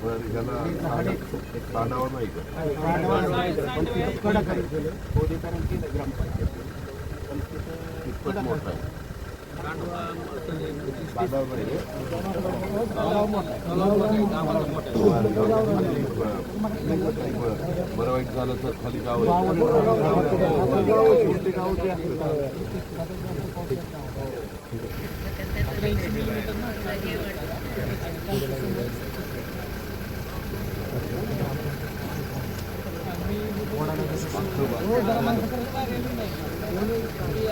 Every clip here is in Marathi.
प्रायव्हेट काढावं नाही का खोलीकरण केलं मोठा आहे. बरं वाईट झालं तर खाली गाव आहे.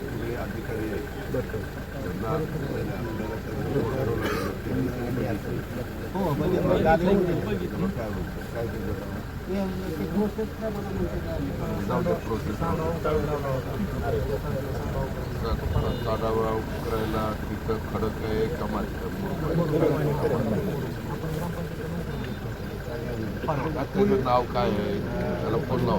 जे अधिकारी आहेत हो म्हणजे काय करायला तिथं खडक आहे का त्याचं नाव काय आहे त्याला फोन लाव.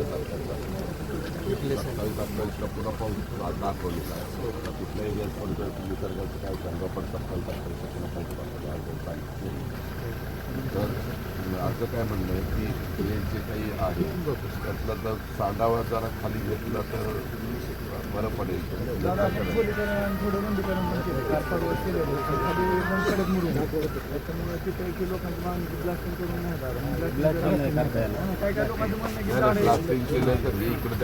सत्तावीस अठ्ठावीसला पुन्हा पाऊस आज दाखवलेला आहे. पण जर निसर्गाचं काय सांगा पण सत्तावीस अठ्ठावीसला पुन्हा पाऊस दाखवला. तर असं काय म्हणणं आहे की हे जे काही आहे त्यातलं जर सांडावा जरा खाली घेतला तर बरं पडेल. केलं तर हे इकडे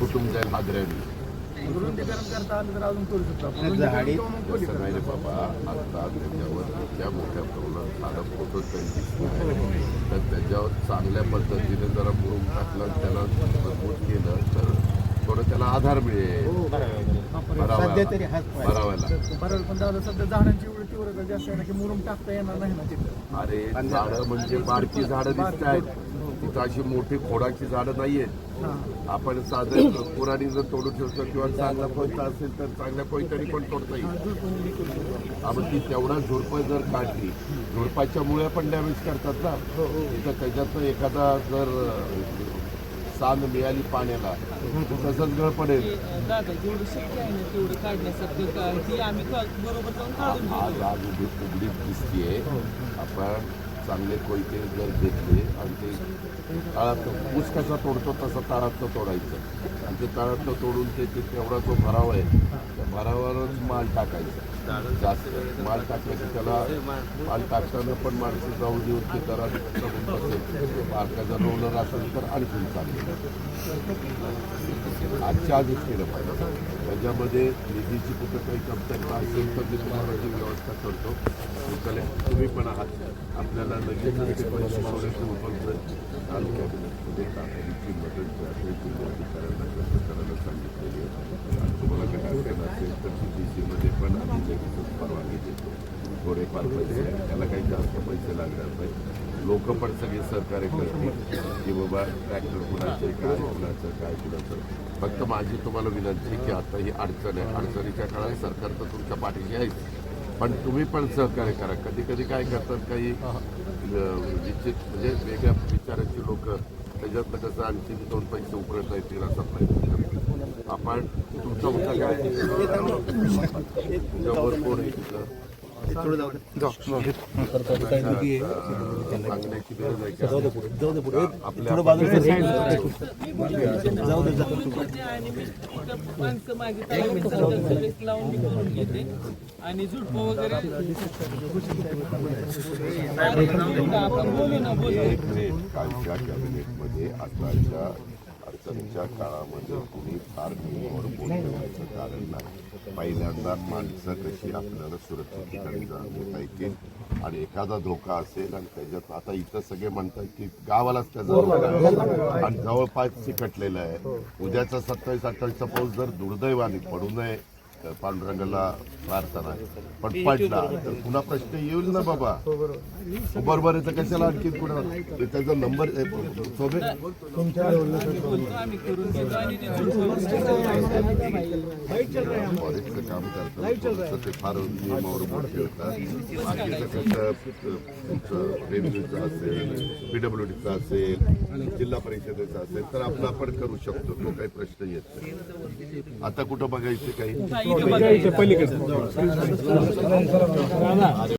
कुटुंब जाईल हादऱ्याने. करता आलं तर अजून करू शकतो आपण. रुंदीकरण किंवा मग तसं खोलीकरण. नाही रे बाबा. आता त्याच्यावर मोठ्या प्रमाणात साधं फोटो त्यांची तर त्याच्यावर चांगल्या पद्धतीने जरा मुरुम टाकलं त्याला मजबूत केलं तर थोडं त्याला आधार मिळेल. सध्या तरी हात भरावायला भरावायला बरं पण दादा सध्या झाडांची एवढी तीव्रता जास्त आहे ना की मुरुम टाकता येणार नाही ना तिथं? अरे झाडं म्हणजे बारकी झाडं दिसत आहेत. तिथं अशी मोठी खोडाची झाडं नाहीयेत. हां. आपण साधं पुराणी जर तोडू ठेवतो किंवा चांगला कोयता असेल तर चांगल्या कोयत्याने पण तोडता येईल. आपण ती तेवढा झुडपं जर काढली झुडपाच्या मुळे पण डॅमेज करतात ना. तिथं त्याच्यात एखादा जर साल मिळाली पाण्याला तसंच गळ पडेल. दादा जेवढी शक्य आहे ना तेवढी काढण्यासाठी का- ती आम्ही का- बरोबर जाऊन काढून आज घेतो आज उभी उघडीत दिसतीये. आपण चांगले कोयते जर घेतले आणि ते ताळात ऊस कसा तोडतो तसा ताळातलं तोडायचं. आणि ते तळातलं तोडून ते तेवढा जो भराव आहे त्या भरावावरच माल टाकायचा. जास्त माल टाकलं त्याला माल टाकताना पण माणसं जाऊ देऊन ते जरा बारकाचा रोलर असेल तर आणखी चालेल आजच्या आधीच केलं पाहिजे त्याच्यामध्ये निधीची कुठं काही कमतरता असेल तर मी तुम्हाला व्यवस्था करतो तुम्ही पण आहात. आपल्याला लगेच ते पैसे उपलब्ध काल म्हणजे मदत अधिकाऱ्यांना व्यक्त करायला सांगितलेली आहे आणि तुम्हाला काही अडचण असेल तर सी डी सीमध्ये पण आम्ही लगेचच परवानगी देतो थोडेफार पैसे त्याला काही जास्त पैसे लागणार नाही लोक पण सगळे सहकार्य करतील की बाबा ट्रॅक्टर कुणाचं काय कुणाचं काय कुणाचं फक्त माझी तुम्हाला विनंती आहे की आता ही अडचण आहे अडचणीच्या काळात सरकार तर तुमच्या पाठीशी आहेच पण तुम्ही पण सहकार्य करा कधी कधी काय करतात काही निश्चित म्हणजे वेगळ्या विचाराची लोक त्याच्यातलं कसं आणखी दोन पैसे उकळता येतील असा प्रयत्न आपण तुमचा मुद्दा काय कोण आहे तिथं? आणि झुडपं वगैरे आपण बोलू ना बोलू अडचणीच्या काळामध्ये कुणी फार नियमावर बोलण्याचं कारण नाही पहिल्यांदा माणसं कशी आपल्याला सुरक्षित ठिकाणी देता येतील आणि एखादा धोका असेल आणि त्याच्यात आता इथं सगळे म्हणतात की गावालाच त्याचा धोका आहे. आणि जवळपास चिकटलेलं आहे उद्याचा सत्तावीस अठ्ठावीसचा पाऊस जर दुर्दैवाने पडू नये पांडुरंगाला प्रार्थना पण पडला. तर पुन्हा प्रश्न येईल ना बाबा. बरोबर. आहे तर कशाला आणखी पुढे? त्याचा नंबर झुडपं फॉरेस्टचं काम करतात. ते फार नियमावर बोट ठेवतात बाकीचं कसं तुमचं असेल पीडब्ल्यूडीचं असेल जिल्हा परिषदेचं असेल तर आपलं आपण करू शकतो. तो काही प्रश्न येत नाही. आता कुठं बघायचं काही? पलीकडे.